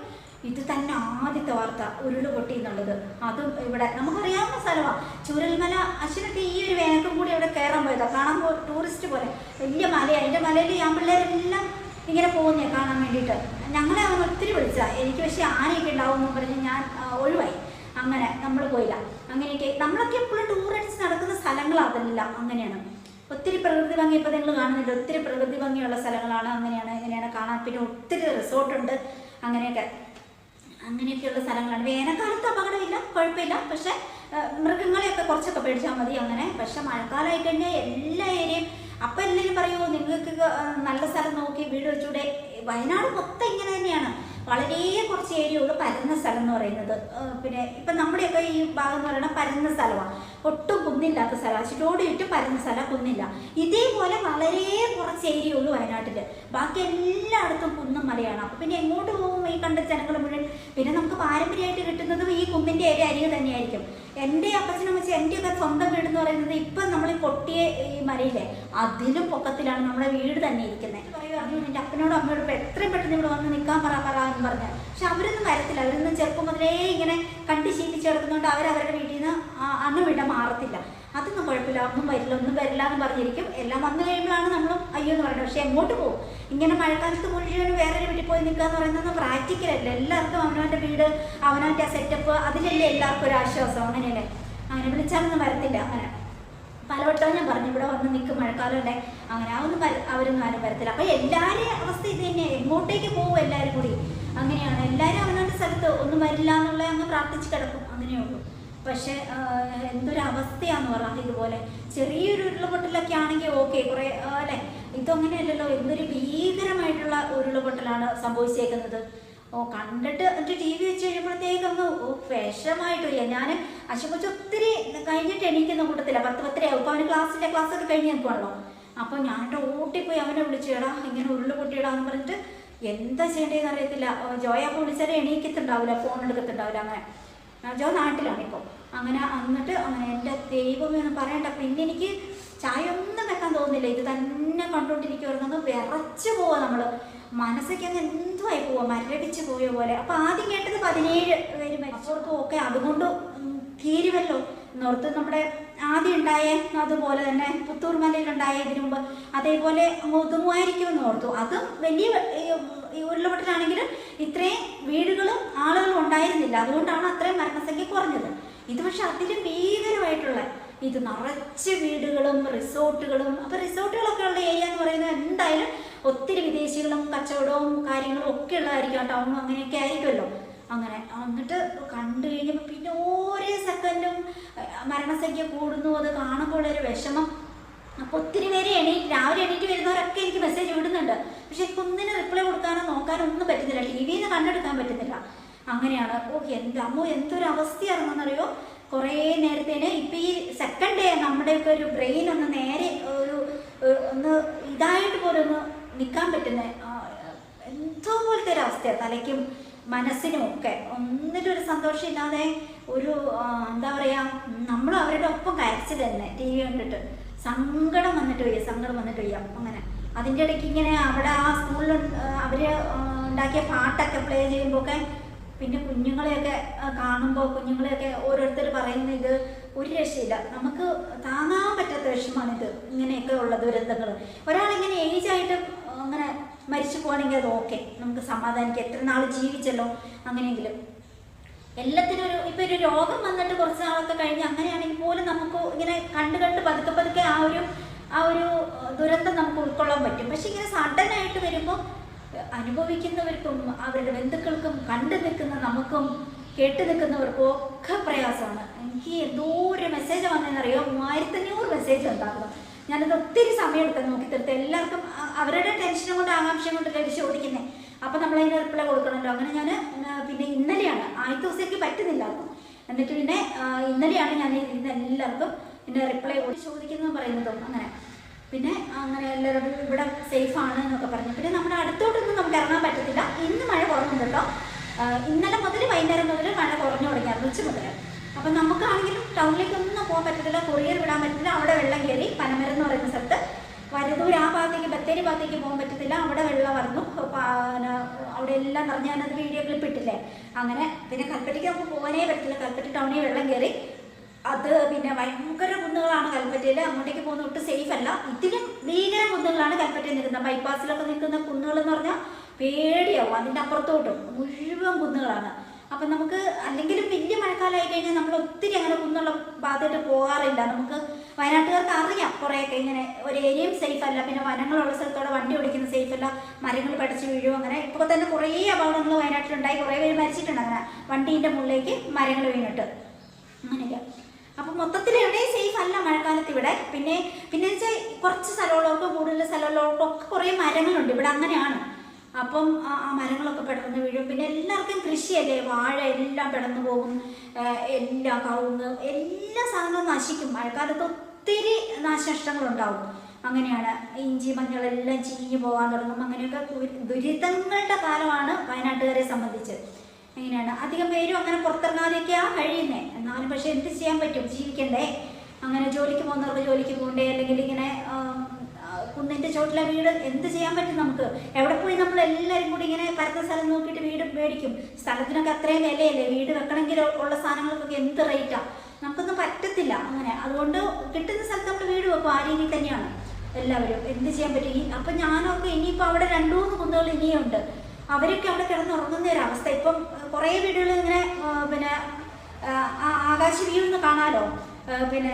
ഇത് തന്നെ ആദ്യത്തെ വാർത്ത ഉരുളുപൊട്ടി എന്നുള്ളത് അതും ഇവിടെ നമുക്കറിയാവുന്ന സ്ഥലമാണ് ചൂരൽമല അശ്വിനൊക്കെ ഈ ഒരു വേനൽക്കും കൂടി അവിടെ കയറാൻ പോയതാണ് കാണാൻ പോ ടൂറിസ്റ്റ് പോലെ. വലിയ മലയാണ് എന്റെ മലയിൽ ഞാൻ പിള്ളേരെല്ലാം ഇങ്ങനെ പോകുന്നേ കാണാൻ വേണ്ടിയിട്ട്. ഞങ്ങളെ അവൻ ഒത്തിരി വിളിച്ചാ എനിക്ക് പക്ഷേ ആനയൊക്കെ ഉണ്ടാവും എന്ന് പറഞ്ഞ് ഞാൻ ഒഴിവായി. അങ്ങനെ നമ്മൾ പോയില്ല. അങ്ങനെയൊക്കെ നമ്മളൊക്കെ എപ്പോഴും ടൂർ അടിച്ച് നടക്കുന്ന സ്ഥലങ്ങളാണ് അതെല്ലാം. അങ്ങനെയാണ്. ഒത്തിരി പ്രകൃതി ഭംഗി ഇപ്പോൾ നിങ്ങൾ കാണുന്നുണ്ട്. ഒത്തിരി പ്രകൃതി ഭംഗിയുള്ള സ്ഥലങ്ങളാണ് അങ്ങനെയാണ് ഇങ്ങനെയാണ് കാണാൻ. പിന്നെ ഒത്തിരി റിസോർട്ടുണ്ട്. അങ്ങനെയൊക്കെ. അങ്ങനെയൊക്കെയുള്ള സ്ഥലങ്ങളാണ്. വേനൽക്കാലത്ത് അപകടമില്ല കുഴപ്പമില്ല. പക്ഷെ മൃഗങ്ങളെയൊക്കെ കുറച്ചൊക്കെ പേടിച്ചാൽ മതി അങ്ങനെ. പക്ഷെ മഴക്കാലമായി കഴിഞ്ഞാൽ എല്ലാ ഏരിയയും അപ്പം എല്ലാവരും പറയുമോ നിങ്ങൾക്ക് നല്ല സ്ഥലം നോക്കി വീട് വെച്ചൂടെ. വയനാട് മൊത്തം ഇങ്ങനെ തന്നെയാണ്. വളരെ കുറച്ച് ഏരിയ ഉള്ളു പരന്ന സ്ഥലം എന്ന് പറയുന്നത്. പിന്നെ ഇപ്പം നമ്മുടെയൊക്കെ ഈ ഭാഗം എന്ന് പറയുന്നത് പരന്ന സ്ഥലമാണ്. ഒട്ടും കുന്നില്ലാത്ത സ്ഥലമാണ് ചുറ്റോട് ചുറ്റും പരന്ന സ്ഥലം കുന്നില്ല. ഇതേപോലെ വളരെ കുറച്ച് ഏരിയ ഉള്ളൂ വയനാട്ടിൽ ബാക്കി എല്ലായിടത്തും കുന്നും മലയാണ്. അപ്പം പിന്നെ എങ്ങോട്ട് പോകും ഈ കണ്ട ജനങ്ങൾ മുഴുവൻ? പിന്നെ നമുക്ക് പാരമ്പര്യമായിട്ട് കിട്ടുന്നതും ഈ കുന്നിന്റെ ഏരിയ അരികെ തന്നെയായിരിക്കും. എന്റെ അപ്പച്ചനും വെച്ച് എന്റെയൊക്കെ സ്വന്തം വീട് എന്ന് പറയുന്നത് ഇപ്പം നമ്മൾ പൊട്ടിയ ഈ മലയിലെ അതിലും പൊക്കത്തിലാണ് നമ്മുടെ വീട് തന്നെ ഇരിക്കുന്നത് പറയുമോ എന്റെ അപ്പനോടും അമ്മയോടും ഇപ്പം എത്രയും പെട്ടെന്ന് ഇവിടെ വന്ന് നിൽക്കാൻ പറ പറ എന്ന് പറഞ്ഞ്. പക്ഷെ അവരൊന്നും വരത്തില്ല. അവരൊന്നും ചെറുപ്പം മുതലേ ഇങ്ങനെ കണ്ട് ശീലിച്ചു കിടക്കുന്നതുകൊണ്ട് അവരവരുടെ വീട്ടിൽ നിന്ന് അന്ന് വിട മാറത്തില്ല. അതൊന്നും കുഴപ്പമില്ല. ഒന്നും വരില്ല ഒന്നും വരില്ല എന്ന് പറഞ്ഞിരിക്കും. എല്ലാം വന്നു കഴിയുമ്പോഴാണ് നമ്മളും അയ്യോ എന്ന് പറയുന്നത്. പക്ഷേ എങ്ങോട്ട് പോകും? ഇങ്ങനെ മഴക്കാലത്ത് മുഴുവനും വേറൊരു വീട്ടിൽ പോയി നിൽക്കുക എന്ന് പറയുന്നത് പ്രാക്ടിക്കലല്ല എല്ലാവർക്കും അവനവന്റെ വീട് അവനവന്റെ ആ സെറ്റപ്പ് അതിലല്ലേ എല്ലാവർക്കും ഒരു ആശ്വാസം അങ്ങനെയല്ലേ? അങ്ങനെ വിളിച്ചാലൊന്നും വരത്തില്ല. അങ്ങനെ പലവട്ടവും ഞാൻ പറഞ്ഞു ഇവിടെ വന്ന് നിൽക്കും മഴക്കാലമല്ലേ അങ്ങനെ അതൊന്നും വര- അവരൊന്നും ആരും വരത്തില്ല. അപ്പം എല്ലാവരെയും അവസ്ഥ ഇത് തന്നെ. എങ്ങോട്ടേക്ക് പോകും എല്ലാവരും കൂടി? അങ്ങനെയാണ്. എല്ലാവരും അവനവന്റെ സ്ഥലത്ത് ഒന്നും വരില്ല എന്നുള്ള അങ്ങ് പ്രാർത്ഥിച്ച് കിടക്കും. അങ്ങനെയേ ഉള്ളൂ. പക്ഷെ എന്തൊരവസ്ഥയാന്ന് പറയാം ഇതുപോലെ ചെറിയൊരു ഉരുളപൊട്ടലൊക്കെ ആണെങ്കിൽ ഓക്കെ കുറെ അല്ലെ? ഇതങ്ങനെയല്ലല്ലോ എന്തൊരു ഭീകരമായിട്ടുള്ള ഉരുളപൊട്ടലാണ് സംഭവിച്ചേക്കുന്നത്. ഓ കണ്ടിട്ട് എന്നിട്ട് ടി വി വെച്ച് കഴിയുമ്പോഴത്തേക്ക് അങ്ങ് ഓ വിഷമായിട്ട് വരിക ഞാൻ അശുപച്ച് ഒത്തിരി കഴിഞ്ഞിട്ട് എണീക്കുന്ന കൂട്ടത്തില്ല പത്ത് പത്തരയാവും ഇപ്പൊ അവന് ക്ലാസ്സിലെ ക്ലാസ് ഒക്കെ കഴിഞ്ഞ് നിൽക്കുവാണല്ലോ. അപ്പൊ ഞാൻ ഓട്ടിപ്പോയി അവനെ വിളിച്ചേടാ ഇങ്ങനെ ഉരുൾ പൊട്ടിയിടാന്ന് പറഞ്ഞിട്ട് എന്താ ചെയ്യേണ്ടതെന്ന് അറിയത്തില്ല. ജോയ വിളിച്ചാലേ എണീക്കത്തുണ്ടാവില്ല ഫോൺ എടുക്കത്തുണ്ടാവില്ല അങ്ങനെ. ജോ നാട്ടിലാണ് ഇപ്പോൾ അങ്ങനെ എന്നിട്ട് അങ്ങനെ എന്റെ ദൈവമേ എന്ന് പറയണ്ട. പിന്നെ എനിക്ക് ചായ ഒന്നും വെക്കാൻ തോന്നുന്നില്ല. ഇത് തന്നെ കണ്ടുകൊണ്ടിരിക്കുവായിരുന്നു. വിറച്ച് പോവാ നമ്മൾ മനസ്സൊക്കെ അങ്ങ് എന്തുമായി പോവാ? മരടിച്ച് പോയ പോലെ. അപ്പൊ ആദ്യം കേട്ടത് പതിനേഴ് പേര് മരിച്ചവർക്കും ഒക്കെ അതുകൊണ്ട് തീരുമല്ലോ നോർത്ത് നമ്മുടെ ആദ്യം ഉണ്ടായ അതുപോലെ തന്നെ പുത്തൂർ മലയിൽ ഉണ്ടായ ഇതിനു മുമ്പ് അതേപോലെ മുതുമായിരിക്കുമെന്ന് ഓർത്തു. അതും വലിയ ഈ ഉരുളപൊട്ടലാണെങ്കിലും ഇത്രയും വീടുകളും ആളുകളും ഉണ്ടായിരുന്നില്ല. അതുകൊണ്ടാണ് അത്രയും മരണസംഖ്യ കുറഞ്ഞത്. ഇത് പക്ഷെ അതിലും ഭീകരമായിട്ടുള്ള ഇത് നിറച്ച് വീടുകളും റിസോർട്ടുകളും അപ്പൊ റിസോർട്ടുകളൊക്കെ ഉള്ള ഏരിയ എന്ന് പറയുന്നത് എന്തായാലും ഒത്തിരി വിദേശികളും കച്ചവടവും കാര്യങ്ങളും ഒക്കെ ഉള്ളതായിരിക്കും ടൗണും അങ്ങനെയൊക്കെ ആയിരിക്കുമല്ലോ. അങ്ങനെ. എന്നിട്ട് കണ്ടു കഴിഞ്ഞപ്പോൾ പിന്നെ ഓരോ സെക്കൻഡും മരണസംഖ്യ കൂടുന്നു. അത് കാണുമ്പോൾ ഒരു വിഷമം. അപ്പൊ ഒത്തിരി പേര് എണീറ്റ് രാവിലെ എണീറ്റ് വരുന്നവരൊക്കെ എനിക്ക് മെസ്സേജ് വിടുന്നുണ്ട്. പക്ഷെ എനിക്ക് ഒന്നിനും റിപ്ലൈ കൊടുക്കാനോ നോക്കാനോ ഒന്നും പറ്റുന്നില്ല. ടി വിയിൽ നിന്ന് കണ്ടെടുക്കാൻ പറ്റുന്നില്ല. അങ്ങനെയാണ്. ഓ എന്ത് അമ്മോ എന്തൊരു അവസ്ഥയാണെന്നറിയോ? കുറേ നേരത്തേന് ഇപ്പൊ ഈ സെക്കൻഡ് ഡേ നമ്മുടെയൊക്കെ ഒരു ബ്രെയിൻ ഒന്ന് നേരെ ഒരു ഒന്ന് ഇതായിട്ട് പോലും ഒന്ന് നിൽക്കാൻ പറ്റുന്ന എന്തോ പോലത്തെ ഒരു അവസ്ഥയാണ് തലയ്ക്കും മനസ്സിനും ഒക്കെ ഒന്നിനും ഒരു സന്തോഷമില്ലാതെ ഒരു എന്താ പറയാ നമ്മൾ അവരുടെ ഒപ്പം കരച്ചു തന്നെ. ടി വി കണ്ടിട്ട്. സങ്കടം വന്നിട്ട് വയ്യ സങ്കടം വന്നിട്ട് വയ്യ അങ്ങനെ. അതിന്റെ ഇടയ്ക്ക് ഇങ്ങനെ അവിടെ ആ സ്കൂളിൽ അവർ ആ, ഉണ്ടാക്കിയ പാട്ടൊക്കെ പ്ലേ ചെയ്യുമ്പോഴൊക്കെ പിന്നെ കുഞ്ഞുങ്ങളെയൊക്കെ കാണുമ്പോൾ കുഞ്ഞുങ്ങളെയൊക്കെ ഓരോരുത്തർ പറയുന്ന ഇത് ഒരു രക്ഷയില്ല. നമുക്ക് താങ്ങാൻ പറ്റാത്ത വിഷമാണിത് ഇങ്ങനെയൊക്കെ ഉള്ള ദുരന്തങ്ങൾ ഒരാളിങ്ങനെ ഏജായിട്ട് അങ്ങനെ മരിച്ചു പോകണമെങ്കിൽ അത് ഓക്കെ നമുക്ക് സമാധാനിക്കാം. എത്ര നാൾ ജീവിച്ചല്ലോ അങ്ങനെയെങ്കിലും. എല്ലാത്തിനും ഒരു ഇപ്പൊ ഒരു രോഗം വന്നിട്ട് കുറച്ച് നാളൊക്കെ കഴിഞ്ഞ് അങ്ങനെയാണെങ്കിൽ പോലും നമുക്ക് ഇങ്ങനെ കണ്ട് കണ്ട് പതുക്കെ പതുക്കെ ആ ഒരു ആ ഒരു ദുരന്തം നമുക്ക് ഉൾക്കൊള്ളാൻ പറ്റും. പക്ഷെ ഇങ്ങനെ സഡൻ ആയിട്ട് വരുമ്പോൾ അനുഭവിക്കുന്നവർക്കും അവരുടെ ബന്ധുക്കൾക്കും കണ്ടു നിൽക്കുന്ന നമുക്കും കേട്ടു നിൽക്കുന്നവർക്കും ഒക്കെ പ്രയാസമാണ്. എനിക്ക് എന്തോ ഒരു മെസ്സേജ് വന്നതെന്നറിയോ? മൂവായിരത്തഞ്ഞൂറ് മെസ്സേജ് ഉണ്ടാകുന്നു ഞാനത് ഒത്തിരി സമയം എടുത്തത് നോക്കി തീർത്ത് എല്ലാവർക്കും അവരുടെ ടെൻഷനും കൊണ്ട് ആകാംക്ഷയും കൊണ്ട് ലഭിച്ച് ചോദിക്കുന്നേ. അപ്പം നമ്മൾ അതിന് റിപ്ലൈ കൊടുക്കണമല്ലോ. അങ്ങനെ ഞാൻ പിന്നെ ഇന്നലെയാണ്. ആദ്യത്തെ ദിവസത്തേക്ക് പറ്റുന്നില്ല പറ്റുന്നില്ലായിരുന്നു. എന്നിട്ട് പിന്നെ ഇന്നലെയാണ് ഞാൻ ഇന്ന് എല്ലാവർക്കും പിന്നെ റിപ്ലൈ ചോദിക്കുന്നതും പറയുന്നതും. അങ്ങനെ. പിന്നെ അങ്ങനെ എല്ലാവരും ഇവിടെ ആണ് എന്നൊക്കെ പറഞ്ഞു. പിന്നെ നമ്മുടെ അടുത്തോട്ടൊന്നും നമുക്ക് ഇറങ്ങാൻ പറ്റത്തില്ല. ഇന്ന് മഴ കുറഞ്ഞുണ്ടല്ലോ ഇന്നലെ മുതൽ വൈകുന്നേരം മുതൽ മഴ കുറഞ്ഞു തുടങ്ങിയായിരുന്നു ഉച്ച മുതൽ അപ്പം നമുക്കാണെങ്കിലും ടൗണിലേക്കൊന്നും പോകാൻ പറ്റത്തില്ല കൊറിയർ വിടാൻ പറ്റത്തില്ല അവിടെ വെള്ളം കയറി പനമരം എന്ന് പറയുന്ന സ്ഥലത്ത് വരതൂർ ആ ഭാഗത്തേക്ക് ബത്തേരി ഭാഗത്തേക്ക് പോകാൻ പറ്റത്തില്ല അവിടെ വെള്ളം വന്നു. അവിടെ എല്ലാം നിറഞ്ഞ് ഞാനത് വീഡിയോ ക്ലിപ്പ് ഇട്ടില്ലേ? അങ്ങനെ പിന്നെ കൽപ്പറ്റയ്ക്ക് നമുക്ക് പോകാനേ പറ്റില്ല കൽപ്പറ്റ ടൗണിൽ വെള്ളം കയറി അത് പിന്നെ ഭയങ്കര കുന്നുകളാണ് കൽപ്പറ്റയിൽ. അങ്ങോട്ടേക്ക് പോകുന്ന ഒട്ടും സേഫ് അല്ല. ഇതിലും ഭീകര കുന്നുകളാണ് കൽപ്പറ്റയിൽ നിൽക്കുന്നത്. ബൈപ്പാസിലൊക്കെ നിൽക്കുന്ന കുന്നുകൾ എന്ന് പറഞ്ഞാൽ പേടിയാവും. അതിന്റെ അപ്പുറത്തോട്ടും മുഴുവൻ കുന്നുകളാണ്. അപ്പം നമുക്ക് അല്ലെങ്കിലും വലിയ മഴക്കാലമായി കഴിഞ്ഞാൽ നമ്മൾ ഒത്തിരി അങ്ങനെ കുന്നുള്ള ഭാഗത്തോട്ട് പോകാറില്ല. നമുക്ക് വയനാട്ടുകാർക്ക് അറിയാം കുറേയൊക്കെ ഇങ്ങനെ ഒരു ഏരിയയും സേഫ് അല്ല. പിന്നെ വനങ്ങളുള്ള സ്ഥലത്തോടെ വണ്ടി ഓടിക്കുന്ന സേഫ് അല്ല. മരങ്ങൾ പടച്ച് വീഴും അങ്ങനെ. ഇപ്പോൾ തന്നെ കുറേ അപകടങ്ങൾ വയനാട്ടിലുണ്ടായി. കുറേ പേര് മരിച്ചിട്ടുണ്ട് അങ്ങനെ. വണ്ടീന്റെ മുകളിലേക്ക് മരങ്ങൾ വീണിട്ട്. അങ്ങനെയൊക്കെ. അപ്പം മൊത്തത്തിൽ എവിടെയും സേഫ് അല്ല മഴക്കാലത്ത് ഇവിടെ. പിന്നെ പിന്നെ വെച്ചാൽ കുറച്ച് സ്ഥലമുള്ളവർക്ക് കൂടുതൽ സ്ഥലമുള്ളവർക്കൊക്കെ കുറേ മരങ്ങളുണ്ട്. ഇവിടെ അങ്ങനെയാണ്. അപ്പം ആ മരങ്ങളൊക്കെ പെടർന്ന് വീഴും. പിന്നെ എല്ലാവർക്കും കൃഷിയല്ലേ? വാഴ എല്ലാം പെടർന്നു പോകും. എല്ലാ കവുങ്ങ് എല്ലാ സാധനവും നശിക്കും. മഴക്കാലത്ത് ഒത്തിരി നാശനഷ്ടങ്ങളുണ്ടാവും. അങ്ങനെയാണ് ഇഞ്ചി മഞ്ഞളെല്ലാം ചീഞ്ഞു പോകാൻ തുടങ്ങും. അങ്ങനെയൊക്കെ ദുരി- ദുരിതങ്ങളുടെ കാലമാണ് വയനാട്ടുകാരെ സംബന്ധിച്ച്. അങ്ങനെയാണ്. അധികം പേരും അങ്ങനെ പുറത്തിറങ്ങാതെയൊക്കെയാ കഴിയുന്നേ. എന്നാലും പക്ഷെ എന്ത് ചെയ്യാൻ പറ്റും? ജീവിക്കണ്ടേ? അങ്ങനെ ജോലിക്ക് പോകുന്നവർക്ക് ജോലിക്ക് പോകണ്ടേ? അല്ലെങ്കിൽ ഇങ്ങനെ കുന്നിന്റെ ചോട്ടിലെ വീട് എന്ത് ചെയ്യാൻ പറ്റും നമുക്ക്? എവിടെ പോയി നമ്മൾ എല്ലാവരും കൂടി ഇങ്ങനെ പരത്ത സ്ഥലം നോക്കിയിട്ട് വീട് മേടിക്കും. സ്ഥലത്തിനൊക്കെ അത്രയും വിലയല്ലേ? വീട് വെക്കണമെങ്കിൽ ഉള്ള സാധനങ്ങൾക്കൊക്കെ എന്ത് റേറ്റാ നമുക്കൊന്നും പറ്റത്തില്ല അങ്ങനെ. അതുകൊണ്ട് കിട്ടുന്ന സ്ഥലത്ത് നമ്മൾ വീട് വെക്കും. ആ രീതിയിൽ തന്നെയാണ് എല്ലാവരും. എന്ത് ചെയ്യാൻ പറ്റും? ഈ അപ്പം ഞാനൊക്കെ ഇനിയിപ്പോൾ അവിടെ രണ്ടു മൂന്ന് കുന്നുകൾ ഇനിയുണ്ട്. അവരൊക്കെ അവിടെ കിടന്നുറങ്ങുന്ന ഒരു അവസ്ഥ. ഇപ്പം കുറേ വീടുകൾ ഇങ്ങനെ പിന്നെ ആകാശ വ്യൂ ഒന്ന് കാണാലോ? ആ, പിന്നെ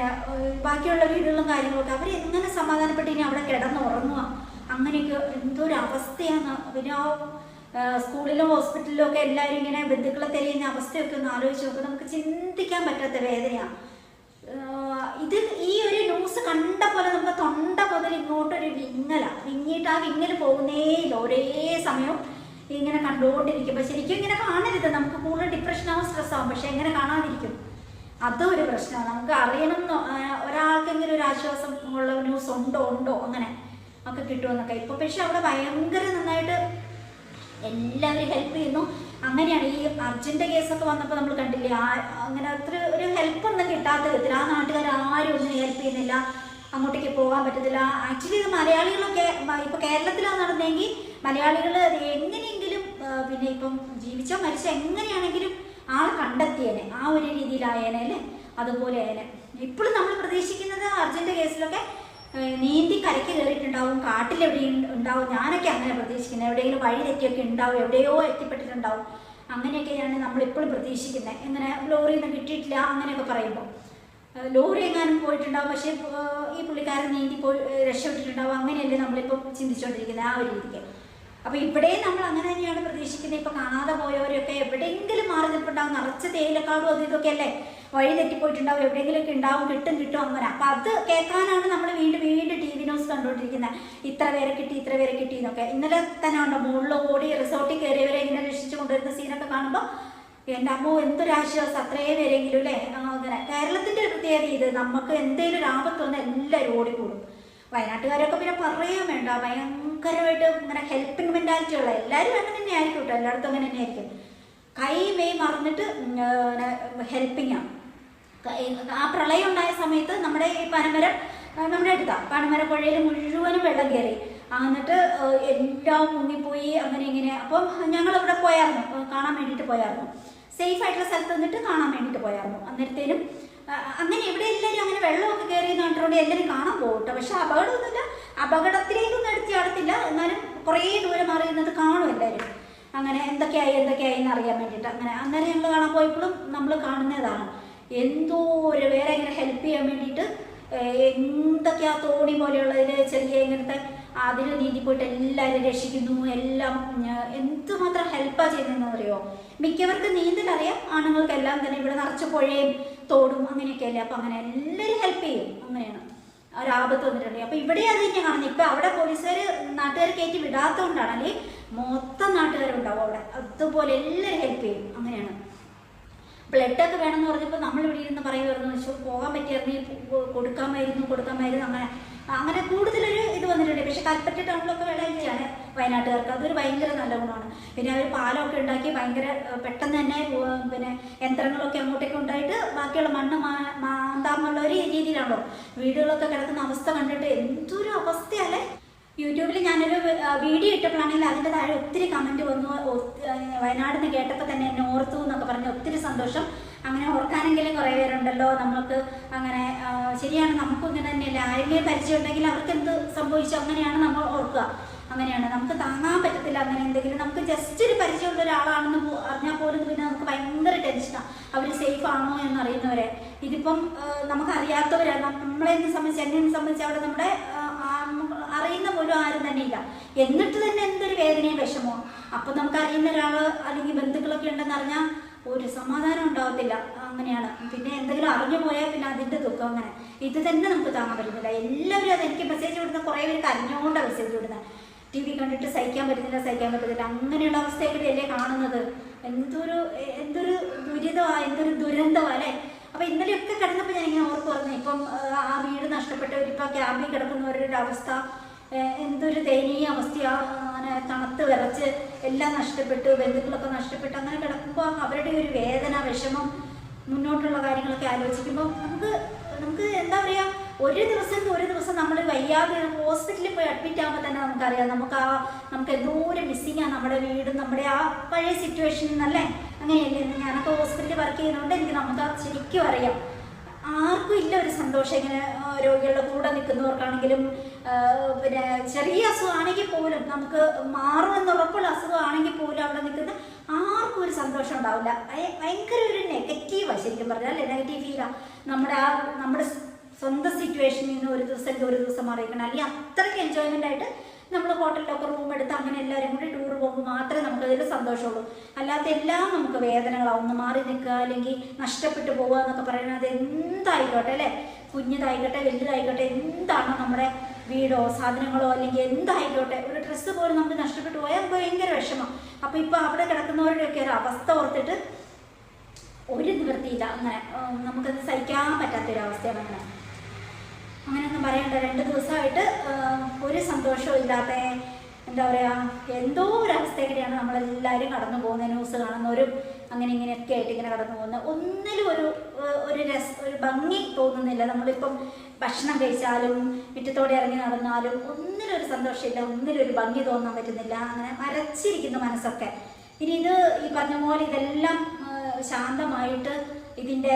ബാക്കിയുള്ള വീടുകളും കാര്യങ്ങളൊക്കെ അവർ എങ്ങനെ സമാധാനപ്പെട്ട് ഇനി അവിടെ കിടന്നുറങ്ങുക അങ്ങനെയൊക്കെ എന്തോ ഒരു അവസ്ഥയാണ് പിന്നെ ആ സ്കൂളിലും ഹോസ്പിറ്റലിലും ഒക്കെ എല്ലാവരും ഇങ്ങനെ ബന്ധുക്കളെ തെളിയുന്ന അവസ്ഥയൊക്കെ ഒന്ന് ആലോചിച്ച് നോക്കുക നമുക്ക് ചിന്തിക്കാൻ പറ്റാത്ത വേദനയാണ് ഇത് ഈ ഒരു ന്യൂസ് കണ്ട പോലെ നമുക്ക് തൊണ്ട മുതൽ ഇങ്ങോട്ടൊരു വിങ്ങലാണ് വിങ്ങിയിട്ട് ആ വിങ്ങൽ പോകുന്നേ ഇല്ല ഒരേ സമയം ഇങ്ങനെ കണ്ടുകൊണ്ടിരിക്കും പക്ഷെ ശരിക്കും ഇങ്ങനെ കാണരുത്. നമുക്ക് കൂടുതൽ ഡിപ്രഷനാവും സ്ട്രെസ്സാവും പക്ഷെ എങ്ങനെ കാണാതിരിക്കും? അതും ഒരു പ്രശ്നമാണ്. നമുക്ക് അറിയണം ഒരാൾക്കെങ്കിലും ഒരു ആശ്വാസം ഉള്ള ന്യൂസ് ഉണ്ടോ ഉണ്ടോ അങ്ങനെ ഒക്കെ കിട്ടുമെന്നൊക്കെ. ഇപ്പൊ പക്ഷെ അവിടെ ഭയങ്കര നന്നായിട്ട് എല്ലാവരും ഹെൽപ്പ് ചെയ്യുന്നു. അങ്ങനെയാണ് ഈ അർജുന്റെ കേസൊക്കെ വന്നപ്പോൾ നമ്മൾ കണ്ടില്ലേ ആ അങ്ങനെ അത്ര ഒരു ഹെൽപ്പ് ഒന്നും കിട്ടാത്ത വിധത്തിൽ ആ നാട്ടുകാർ ആരും ഒന്നും ഹെൽപ്പ് ചെയ്യുന്നില്ല. അങ്ങോട്ടേക്ക് പോകാൻ പറ്റത്തില്ല. ആക്ച്വലി ഇത് മലയാളികളൊക്കെ ഇപ്പോൾ ഇപ്പൊ കേരളത്തിലാണ് നടന്നെങ്കിൽ മലയാളികൾ എങ്ങനെയെങ്കിലും പിന്നെ ഇപ്പം ജീവിച്ചോ മരിച്ചോ എങ്ങനെയാണെങ്കിലും ആളെ കണ്ടെത്തിയേനെ ആ ഒരു രീതിയിലായേനെ അല്ലേ? അതുപോലെ ആയേനെ ഇപ്പോഴും നമ്മൾ പ്രതീക്ഷിക്കുന്നത് അർജുന്റെ കേസിലൊക്കെ നീന്തി കരയ്ക്ക് കയറിയിട്ടുണ്ടാവും കാട്ടിലെവിടെയും ഉണ്ടാവും. ഞാനൊക്കെ അങ്ങനെ പ്രതീക്ഷിക്കുന്നത് എവിടെയെങ്കിലും വഴി തെറ്റിയൊക്കെ ഉണ്ടാവും എവിടെയോ എത്തിപ്പെട്ടിട്ടുണ്ടാവും. അങ്ങനെയൊക്കെയാണ് നമ്മളിപ്പോഴും പ്രതീക്ഷിക്കുന്നത് ഇങ്ങനെ ലോറിയിൽ നിന്ന് കിട്ടിയിട്ടില്ല അങ്ങനെയൊക്കെ പറയുമ്പോൾ ലോറി എങ്ങാനും പോയിട്ടുണ്ടാവും പക്ഷേ ഈ പുള്ളിക്കാരൻ നീന്തി പോയി രക്ഷപ്പെട്ടിട്ടുണ്ടാവും. അങ്ങനെയല്ലേ നമ്മളിപ്പോൾ ചിന്തിച്ചുകൊണ്ടിരിക്കുന്നത് ആ ഒരു രീതിക്ക്. അപ്പോൾ ഇവിടെയും നമ്മൾ അങ്ങനെ തന്നെയാണ് പ്രതീക്ഷിക്കുന്നത്. ഇപ്പോൾ കാണാതെ പോയവരൊക്കെ എവിടെയെങ്കിലും മാറി നിൽപ്പുണ്ടാവും. നിറച്ച് തേയിലക്കാടും അതും ഇതൊക്കെ അല്ലേ? വഴി തെറ്റിപ്പോയിട്ടുണ്ടാവും. എവിടെയെങ്കിലുമൊക്കെ ഉണ്ടാവും കിട്ടും കിട്ടും അങ്ങനെ. അപ്പം അത് കേൾക്കാനാണ് നമ്മൾ വീണ്ടും വീണ്ടും ടി വി ന്യൂസ് കണ്ടുകൊണ്ടിരിക്കുന്നത്. ഇത്ര പേരെ കിട്ടി ഇത്ര പേരെ കിട്ടി എന്നൊക്കെ. ഇന്നലെ തന്നെ ഉണ്ടോ മുകളിൽ ഓടി റിസോർട്ടിൽ കയറിയവരെ ഇങ്ങനെ രക്ഷിച്ചു കൊണ്ടുവരുന്ന സീനൊക്കെ കാണുമ്പോൾ എന്റെ അമ്മോ എന്തൊരാശ്വാസം. അത്രയും പേരെങ്കിലും അല്ലേ? അങ്ങനെ. കേരളത്തിന്റെ ഒരു പ്രത്യേകത ഇത്. നമുക്ക് എന്തെങ്കിലും ഒരു ആപത്ത് വന്നാൽ എല്ലാവരും ഓടിക്കൂടും. വയനാട്ടുകാരൊക്കെ പിന്നെ പറയാൻ വേണ്ട. ഭയങ്കരമായിട്ട് ഇങ്ങനെ ഹെൽപ്പിംഗ് മെന്റാലിറ്റി ഉള്ള എല്ലാവരും അങ്ങനെ തന്നെ ആയിരിക്കും കേട്ടോ എല്ലായിടത്തും അങ്ങനെ തന്നെ ആയിരിക്കും കൈ മെയ് മറന്നിട്ട് ഹെൽപ്പിങ്ങാണ് ആ പ്രളയം ഉണ്ടായ സമയത്ത് നമ്മുടെ ഈ പനമരം നമ്മുടെ അടുത്താണ് പനമര പുഴയിൽ മുഴുവനും വെള്ളം കയറി. എന്നിട്ട് എല്ലാം മുങ്ങിപ്പോയി അങ്ങനെ ഇങ്ങനെ. അപ്പം ഞങ്ങൾ അവിടെ പോയായിരുന്നു കാണാൻ വേണ്ടിയിട്ട് പോയായിരുന്നു സേഫ് ആയിട്ടുള്ള സ്ഥലത്ത് നിന്നിട്ട് കാണാൻ വേണ്ടിയിട്ട് പോയായിരുന്നു അന്നേരത്തേനും അങ്ങനെ ഇവിടെ എല്ലാവരും അങ്ങനെ വെള്ളമൊക്കെ കയറി എന്ന് പറഞ്ഞിട്ടുണ്ട് എല്ലാവരും കാണാൻ പോകട്ടെ കേട്ടോ പക്ഷെ അപകടമൊന്നുമില്ല. അപകടത്തിലേക്കൊന്നും എടുത്തി ആടത്തില്ല എന്നാലും കുറേ ദൂരം മാറി നിന്നത് കാണും എല്ലാവരും അങ്ങനെ എന്തൊക്കെയായി എന്തൊക്കെയായി എന്ന് അറിയാൻ വേണ്ടിയിട്ട് അങ്ങനെ അങ്ങനെ ഞങ്ങൾ കാണാൻ പോയപ്പോഴും നമ്മൾ കാണുന്നതാണ്. എന്തോ ഒരു വേറെ ഇങ്ങനെ ഹെൽപ്പ് ചെയ്യാൻ വേണ്ടിയിട്ട് എന്തൊക്കെയാ തോണി പോലെയുള്ളതിൽ ചെറിയ ഇങ്ങനത്തെ അതിൽ നീന്തി പോയിട്ട് എല്ലാവരും രക്ഷിക്കുന്നു എല്ലാം എന്തുമാത്രം ഹെൽപ്പാണ് ചെയ്യുന്നതെന്ന് അറിയോ? മിക്കവർക്കും നീന്തൽ അറിയാം ആണുങ്ങൾക്കെല്ലാം തന്നെ ഇവിടെ നിറച്ച് പുഴയും തോടും അങ്ങനെയൊക്കെ അല്ലേ അപ്പം അങ്ങനെ എല്ലാവരും ഹെൽപ്പ് ചെയ്യും. അങ്ങനെയാണ്. ഒരാപത്ത് വന്നിട്ടുണ്ടെങ്കിൽ അപ്പം ഇവിടെ അത് തന്നെ കാണുന്നത്. ഇപ്പം അവിടെ പോലീസുകാർ നാട്ടുകാർ കയറ്റി വിടാത്തതുകൊണ്ടാണ്. അല്ലെങ്കിൽ മൊത്തം നാട്ടുകാരുണ്ടാവും അവിടെ. അതുപോലെ എല്ലാവരും ഹെൽപ്പ് ചെയ്യും. അങ്ങനെയാണ്. ബ്ലഡ് ഒക്കെ വേണമെന്ന് പറഞ്ഞപ്പോൾ നമ്മൾ ഇവിടെ ഇരുന്ന് പറയുമായിരുന്നു പോകാൻ പറ്റിയായിരുന്നു കൊടുക്കാമായിരുന്നു കൊടുക്കാമായിരുന്നു അങ്ങനെ അങ്ങനെ കൂടുതലൊരു ഇത് വന്നിട്ടുണ്ട്. പക്ഷെ കൽപ്പറ്റ ടൗണിലൊക്കെ വിളയിലാണ് വയനാട്ടുകാർക്ക് അതൊരു ഭയങ്കര നല്ല ഗുണമാണ്. പിന്നെ അവർ പാലമൊക്കെ ഉണ്ടാക്കി ഭയങ്കര പെട്ടെന്ന് തന്നെ പിന്നെ യന്ത്രങ്ങളൊക്കെ അങ്ങോട്ടേക്ക് ഉണ്ടായിട്ട് ബാക്കിയുള്ള മണ്ണ് മാന്താമുള്ള ഒരു രീതിയിലാണല്ലോ. വീടുകളൊക്കെ കിടക്കുന്ന അവസ്ഥ കണ്ടിട്ട് എന്തൊരു അവസ്ഥയല്ലേ? യൂട്യൂബിൽ ഞാനൊരു വീഡിയോ ഇട്ടപ്പോഴാണെങ്കിൽ അതിന്റെ താഴെ ഒത്തിരി കമന്റ് വന്നു. വയനാട് കേട്ടപ്പോൾ തന്നെ എന്നെ ഓർത്തു എന്നൊക്കെ പറഞ്ഞ് ഒത്തിരി സന്തോഷം. അങ്ങനെ ഓർക്കാനെങ്കിലും കുറേ പേരുണ്ടല്ലോ. നമുക്ക് അങ്ങനെ ശരിയാണ് നമുക്കും ഇങ്ങനെ തന്നെയല്ലേ. ആരെങ്കിലും പരിചയമുണ്ടെങ്കിൽ അവർക്ക് എന്ത് സംഭവിച്ചു അങ്ങനെയാണ് നമ്മൾ ഓർക്കുക. അങ്ങനെയാണ്. നമുക്ക് താങ്ങാൻ പറ്റത്തില്ല അങ്ങനെ എന്തെങ്കിലും. നമുക്ക് ജസ്റ്റ് ഒരു പരിചയമുള്ള ഒരാളാണെന്ന് അറിഞ്ഞാൽ പോലും പിന്നെ നമുക്ക് ഭയങ്കര ടെൻഷനാണ് അവർ സേഫ് ആണോ എന്ന് അറിയുന്നവരെ. ഇതിപ്പം നമുക്ക് അറിയാത്തവരാണ് നമ്മളെ സംബന്ധിച്ച് എന്നെ സംബന്ധിച്ച് അവിടെ നമ്മുടെ അറിയുന്ന പോലും ആരും തന്നെ ഇല്ല എന്നിട്ട് തന്നെ എന്തൊരു വേദനയും വിഷമോ അപ്പം നമുക്ക് അറിയുന്ന ഒരാൾ അല്ലെങ്കിൽ ബന്ധുക്കളൊക്കെ ഉണ്ടെന്ന് അറിഞ്ഞാൽ ഒരു സമാധാനം ഉണ്ടാവത്തില്ല. അങ്ങനെയാണ്. പിന്നെ എന്തെങ്കിലും അറിഞ്ഞു പോയാൽ പിന്നെ അതിന്റെ ദുഃഖം അങ്ങനെ. ഇത് തന്നെ നമുക്ക് താങ്ങാൻ പറ്റുന്നില്ല. എല്ലാവരും അത് എനിക്ക് മെസ്സേജ് വിടുന്ന കുറേ പേർക്ക് അറിഞ്ഞുകൊണ്ടാണ് മെസ്സേജ് വിടുന്നത് ടി വി കണ്ടിട്ട് സഹിക്കാൻ പറ്റുന്നില്ല സഹിക്കാൻ പറ്റുന്നില്ല. അങ്ങനെയുള്ള അവസ്ഥയൊക്കെ അല്ലേ കാണുന്നത്? എന്തൊരു എന്തൊരു ദുരിതമാണ് എന്തൊരു ദുരന്തമാണ് അല്ലേ? അപ്പൊ ഇന്നലെയൊക്കെ കിടന്നപ്പോൾ ഞാൻ ഇങ്ങനെ ഓർത്ത് പറഞ്ഞു ഇപ്പം ആ, വീട് നഷ്ടപ്പെട്ടവർ ഇപ്പം ക്യാമ്പിൽ കിടക്കുന്നവരുടെ അവസ്ഥ. എന്തൊരു ദയനീയ അവസ്ഥയാ. അങ്ങനെ തണുത്ത് വിറച്ച് എല്ലാം നഷ്ടപ്പെട്ടു ബന്ധുക്കളൊക്കെ നഷ്ടപ്പെട്ടു. അങ്ങനെ കിടക്കുമ്പോൾ അവരുടെ ഒരു വേദന വിഷമം മുന്നോട്ടുള്ള കാര്യങ്ങളൊക്കെ ആലോചിക്കുമ്പോൾ നമുക്ക് നമുക്ക് എന്താ പറയുക ഒരു ദിവസം ഒരു ദിവസം നമ്മൾ വയ്യാതെ ഹോസ്പിറ്റലിൽ പോയി അഡ്മിറ്റ് ആകുമ്പോൾ തന്നെ നമുക്കറിയാം. നമുക്ക് ആ നമുക്ക് എന്തോരം മിസ്സിങ് ആണ് നമ്മുടെ വീടും നമ്മുടെ ആ പഴയ സിറ്റുവേഷനിൽ നിന്നല്ലേ അങ്ങനെയല്ലേ? ഞാനൊക്കെ ഹോസ്പിറ്റലിൽ വർക്ക് ചെയ്യുന്നതുകൊണ്ട് എനിക്ക് നമുക്ക് ശരിക്കും അറിയാം. ആർക്കും ഇല്ല ഒരു സന്തോഷം. ഇങ്ങനെ രോഗികളുടെ കൂടെ നിൽക്കുന്നവർക്കാണെങ്കിലും പിന്നെ ചെറിയ അസുഖമാണെങ്കിൽ പോലും നമുക്ക് മാറുമെന്ന് ഉറപ്പുള്ള അസുഖമാണെങ്കിൽ പോലും അവിടെ നിൽക്കുന്ന ആർക്കും ഒരു സന്തോഷം ഉണ്ടാവില്ല. ഭയ- ഭയങ്കര ഒരു നെഗറ്റീവാണ് ശരിക്കും പറഞ്ഞാൽ അല്ലേ? നെഗറ്റീവ് ഫീലാണ് നമ്മുടെ ആ നമ്മുടെ സ്വന്തം സിറ്റുവേഷനിൽ നിന്ന് ഒരു ദിവസം ഒരു ദിവസം മാറിയിരിക്കണം. അല്ലെങ്കിൽ അത്രയ്ക്ക് എൻജോയ്മെന്റ് ആയിട്ട് നമ്മൾ ഹോട്ടലിലൊക്കെ റൂം എടുത്ത് അങ്ങനെ എല്ലാവരും കൂടി ടൂർ പോകുമ്പോൾ മാത്രമേ നമുക്ക് അതിൽ സന്തോഷമുള്ളൂ. അല്ലാത്ത എല്ലാം നമുക്ക് വേദനകളാവും. ഒന്ന് മാറി നിൽക്കുക അല്ലെങ്കിൽ നഷ്ടപ്പെട്ടു പോവുക എന്നൊക്കെ പറയുന്നത് എന്തായിക്കോട്ടെ അല്ലേ? കുഞ്ഞതായിക്കോട്ടെ വലുതായിക്കോട്ടെ എന്താണോ നമ്മുടെ വീടോ സാധനങ്ങളോ അല്ലെങ്കിൽ എന്തായിക്കോട്ടെ? ഒരു ഡ്രസ്സ് പോലും നമുക്ക് നഷ്ടപ്പെട്ടു പോയാൽ ഭയങ്കര വിഷമം. അപ്പോൾ ഇപ്പോൾ അവിടെ കിടക്കുന്നവരുടെയൊക്കെ ഒരു അവസ്ഥ ഓർത്തിട്ട് ഒരു നിവൃത്തിയില്ല. അങ്ങനെ നമുക്കത് സഹിക്കാൻ പറ്റാത്തൊരവസ്ഥയാണ് അങ്ങനെ. അങ്ങനെയൊന്നും പറയണ്ട. രണ്ട് ദിവസമായിട്ട് ഒരു സന്തോഷവും ഇല്ലാത്ത എന്താ പറയുക എന്തോ ഒരു അവസ്ഥയിലൂടെയാണ് നമ്മളെല്ലാവരും കടന്നു പോകുന്നത് ന്യൂസ് കാണുന്നവരും അങ്ങനെ ഇങ്ങനെയൊക്കെ ആയിട്ട് ഇങ്ങനെ കടന്നു പോകുന്നത് ഒന്നിലും ഒരു ഒരു രസ ഒരു ഭംഗി തോന്നുന്നില്ല. നമ്മളിപ്പം ഭക്ഷണം കഴിച്ചാലും മുറ്റത്തോടെ ഇറങ്ങി നടന്നാലും ഒന്നിലും ഒരു സന്തോഷമില്ല ഒന്നിലും ഒരു ഭംഗി തോന്നാൻ പറ്റുന്നില്ല. അങ്ങനെ മരച്ചിരിക്കുന്ന മനസ്സൊക്കെ. ഇനി ഇത് ഈ പറഞ്ഞ പോലെ ഇതെല്ലാം ശാന്തമായിട്ട് ഇതിന്റെ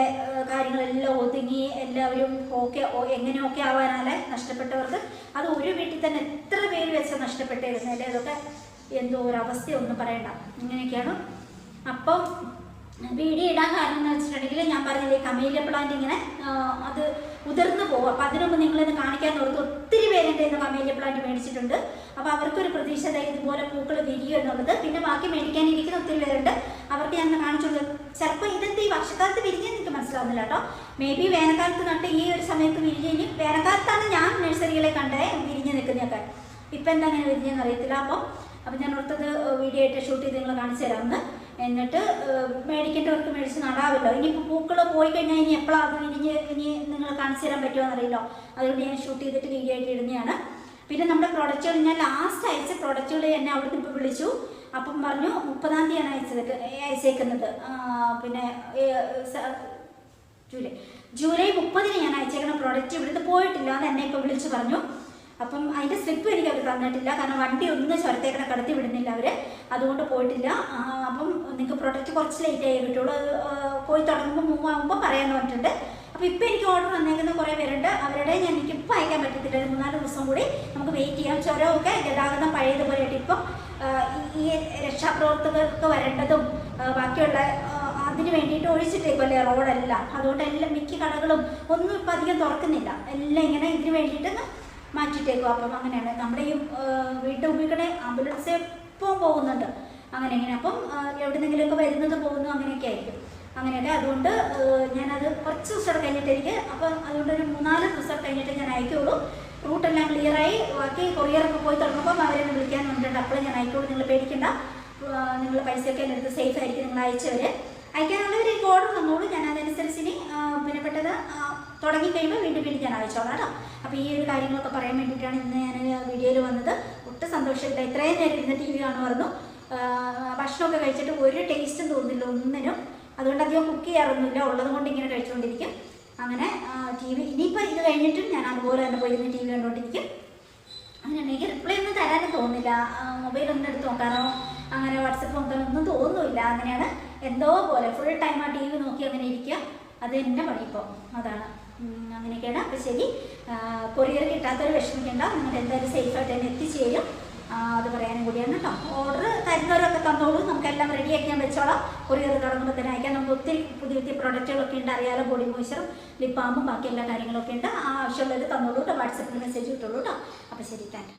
കാര്യങ്ങളെല്ലാം ഒതുങ്ങി എല്ലാവരും ഓക്കെ എങ്ങനെയൊക്കെ ആവാനാലേ നഷ്ടപ്പെട്ടവർക്ക്? അത് ഒരു വീട്ടിൽ തന്നെ എത്ര പേര് വെച്ച് നഷ്ടപ്പെട്ടിരുന്നല്ലേ അതൊക്കെ എന്തോ ഒരു അവസ്ഥ ഒന്നും പറയണ്ട. ഇങ്ങനെയൊക്കെയാണ്. അപ്പം വീഡിയോ ഇടാൻ കാരണം എന്ന് വെച്ചിട്ടുണ്ടെങ്കിൽ ഞാൻ പറഞ്ഞില്ലേ കമേലിയ പ്ലാന്റ് ഇങ്ങനെ അത് ഉതിർന്നു പോകും. അപ്പം അതിനുമ്പ് നിങ്ങളിന്ന് കാണിക്കാൻ ഓർത്ത് ഒത്തിരി പേരെന്റെ ഇന്ന് കമേലിയ പ്ലാന്റ് മേടിച്ചിട്ടുണ്ട്. അപ്പോൾ അവർക്കൊരു പ്രതീക്ഷ ഇതുപോലെ പൂക്കൾ വിരിയും എന്നുള്ളത്. പിന്നെ ബാക്കി മേടിക്കാനിരിക്കുന്ന ഒത്തിരി പേരുണ്ട്. അവർക്ക് ഞാൻ കാണിച്ചുകൊണ്ട് ചിലപ്പോൾ ഇതെന്ത് ഈ വർഷക്കാലത്ത് വിരിഞ്ഞെന്ന് എനിക്ക് മനസ്സിലാവുന്നില്ല കേട്ടോ. മേ ബി വേനൽക്കാലത്ത് നട്ട് ഈ ഒരു സമയത്ത് വിരിഞ്ഞ് വേനൽക്കാലത്താണ് ഞാൻ നഴ്സറികളെ കണ്ടേ വിരിഞ്ഞ് നിൽക്കുന്നതൊക്കെ. ഇപ്പം എന്താ അങ്ങനെ വിരിഞ്ഞെന്ന് അറിയത്തില്ല. അപ്പം അപ്പം ഞാൻ ഓർത്തത് വീഡിയോ ആയിട്ട് ഷൂട്ട് ചെയ്ത് നിങ്ങൾ കാണിച്ചു തരാമെന്ന് എന്നിട്ട് മേടിക്കേണ്ടവർക്ക് മേടിച്ച് നടാമല്ലോ. ഇനിയിപ്പോൾ പൂക്കൾ പോയി കഴിഞ്ഞാൽ ഇനി എപ്പോഴാണ് വിരിഞ്ഞ് ഇനി നിങ്ങൾ കാണിച്ചു തരാൻ പറ്റുമോ എന്നറിയില്ലോ. അതുകൊണ്ട് ഞാൻ ഷൂട്ട് ചെയ്തിട്ട് വീഡിയോ ആയിട്ട് ഇടുന്നതാണ്. പിന്നെ നമ്മുടെ പ്രൊഡക്റ്റുകൾ ഞാൻ ലാസ്റ്റ് അയച്ച പ്രൊഡക്റ്റുകൾ എന്നെ അവിടുന്ന് ഇപ്പോൾ വിളിച്ചു. അപ്പം പറഞ്ഞു മുപ്പതാം തീയതിയാണ് അയച്ചത് അയച്ചേക്കുന്നത്. പിന്നെ ജൂലൈ. ജൂലൈ മുപ്പതിന് ഞാൻ അയച്ചേക്കുന്ന പ്രൊഡക്റ്റ് ഇവിടുന്ന് പോയിട്ടില്ല എന്ന് എന്നെ ഇപ്പോൾ വിളിച്ചു പറഞ്ഞു. അപ്പം അതിന്റെ സ്ലിപ്പ് എനിക്ക് അവർ തന്നിട്ടില്ല. കാരണം വണ്ടി ഒന്ന് ചുരത്തേക്കണ കടത്തി വിടുന്നില്ല അവർ അതുകൊണ്ട് പോയിട്ടില്ല. അപ്പം നിങ്ങൾക്ക് പ്രൊഡക്റ്റ് കുറച്ച് ലേറ്റ് ആയി കിട്ടുള്ളൂ. അത് പോയി തുടങ്ങുമ്പോൾ മൂവ് ആകുമ്പോൾ പറയാൻ പറഞ്ഞിട്ടുണ്ട്. അപ്പോൾ ഇപ്പോൾ എനിക്ക് ഓർഡർ വന്നേക്കുന്ന കുറേ പേരുണ്ട്. അവരുടെ ഞാൻ എനിക്ക് ഇപ്പോൾ അയക്കാൻ പറ്റത്തില്ല. ഒരു മൂന്നാൽ ദിവസം കൂടി നമുക്ക് വെയിറ്റ് ചെയ്യാം. ചുരമൊക്കെ ഗതാഗതം പഴയതുപോലെ ഇപ്പം ഈ രക്ഷാപ്രവർത്തകർക്ക് വരേണ്ടതും ബാക്കിയുള്ള അതിന് വേണ്ടിയിട്ട് ഒഴിച്ചിട്ടേക്കുമല്ലേ റോഡെല്ലാം അതുകൊണ്ട് എല്ലാം മിക്ക കടകളും ഒന്നും ഇപ്പം അധികം തുറക്കുന്നില്ല. എല്ലാം ഇങ്ങനെ ഇതിന് വേണ്ടിയിട്ട് മാറ്റിയിട്ടേക്കും. അപ്പം അങ്ങനെയാണ്. നമ്മുടെ ഈ വീട്ടിൽ ഉപയോഗിക്കണ ആംബുലൻസ് എപ്പോൾ പോകുന്നുണ്ട്. അങ്ങനെ ഇങ്ങനെ. അപ്പം എവിടെന്നെങ്കിലുമൊക്കെ വരുന്നത് പോകുന്നു അങ്ങനെയൊക്കെ ആയിരിക്കും. അങ്ങനെയൊക്കെ അതുകൊണ്ട് ഞാനത് കുറച്ച് ദിവസം കഴിഞ്ഞിട്ട് എനിക്ക് അപ്പം അതുകൊണ്ട് ഒരു മൂന്നാൽ ദിവസം കഴിഞ്ഞിട്ട് ഞാൻ അയക്കുള്ളൂ. റൂട്ടെല്ലാം ക്ലിയറായി ബാക്കി കൊറിയറൊക്കെ പോയി തുടങ്ങുമ്പോൾ അവരെ വിളിക്കാൻ വന്നിട്ടുണ്ട്. അപ്പോൾ ഞാൻ അയക്കുള്ളൂ. നിങ്ങൾ പേടിക്കണ്ട. നിങ്ങൾ പൈസയൊക്കെ എന്റെ അടുത്ത് സേഫ് ആയിരിക്കും. നിങ്ങൾ അയച്ചവർ അയക്കാനുള്ളവർ ഒരു ഓർഡർ തന്നോളൂ ഞാൻ അതനുസരിച്ച് ഇനി പിന്നെ പെട്ടത് തുടങ്ങി കഴിയുമ്പോൾ വീണ്ടും വീണ്ടും ഞാൻ അയച്ചോളാം കേട്ടോ. അപ്പോൾ ഈ ഒരു കാര്യങ്ങളൊക്കെ പറയാൻ വേണ്ടിയിട്ടാണ് ഇന്ന് ഞാൻ വീഡിയോയിൽ വന്നത്. ഒട്ടും സന്തോഷമില്ല. ഇത്രയും നേരം ഇരുന്ന് ടി വി കാണുമായിരുന്നു. ഭക്ഷണമൊക്കെ കഴിച്ചിട്ട് ഒരു ടേസ്റ്റും തോന്നുന്നില്ല ഒന്നിനും. അതുകൊണ്ട് അധികം കുക്ക് ചെയ്യാറൊന്നുമില്ല. ഉള്ളത് കൊണ്ട് ഇങ്ങനെ കഴിച്ചുകൊണ്ടിരിക്കും അങ്ങനെ ടി വി ഇനിയിപ്പോൾ ഇത് കഴിഞ്ഞിട്ടും ഞാൻ അതുപോലെ തന്നെ പോയി ഇന്ന് ടി വി കണ്ടുകൊണ്ടിരിക്കും അങ്ങനെ എനിക്ക് റിപ്ലൈ ഒന്നും തരാനും തോന്നില്ല മൊബൈൽ ഒന്നും എടുത്ത് നോക്കാനോ അങ്ങനെ വാട്സപ്പ് നോക്കാനോ ഒന്നും തോന്നുന്നില്ല. അങ്ങനെയാണ് എന്തോ പോലെ ഫുൾ ടൈം ആ ടി വി നോക്കി അങ്ങനെ ഇരിക്കുക അത് എന്റെ പണി ഇപ്പോൾ അതാണ്. അങ്ങനെയൊക്കെയാണ്. അപ്പോൾ ശരി. കൊറിയർ കിട്ടാത്തൊരു വിഷമിക്കേണ്ട. നിങ്ങൾ എന്തായാലും സേഫായിട്ട് തന്നെ എത്തിച്ചേരും അത് പറയാനും കൂടിയാണ് കേട്ടോ. ഓർഡർ തരുന്നവരൊക്കെ തന്നോളൂ. നമുക്കെല്ലാം റെഡിയാക്കി ഞാൻ വെച്ചോളാം. കൊറിയർ തുടങ്ങുമ്പോൾ തന്നെ അയക്കാം. നമുക്ക് ഒത്തിരി പുതിയ പുതിയ പ്രോഡക്റ്റുകളൊക്കെ ഉണ്ട്. അറിയാലോ ബോഡി മോയ്സ്ചറും ലിപ് ബാമും ബാക്കി എല്ലാ കാര്യങ്ങളൊക്കെ ഉണ്ട്. ആ ആവശ്യമുള്ളത് തന്നോളൂ കേട്ടോ. വാട്സപ്പിൽ മെസ്സേജ് കിട്ടുള്ളൂ കേട്ടോ. അപ്പോൾ ശരി താങ്ക്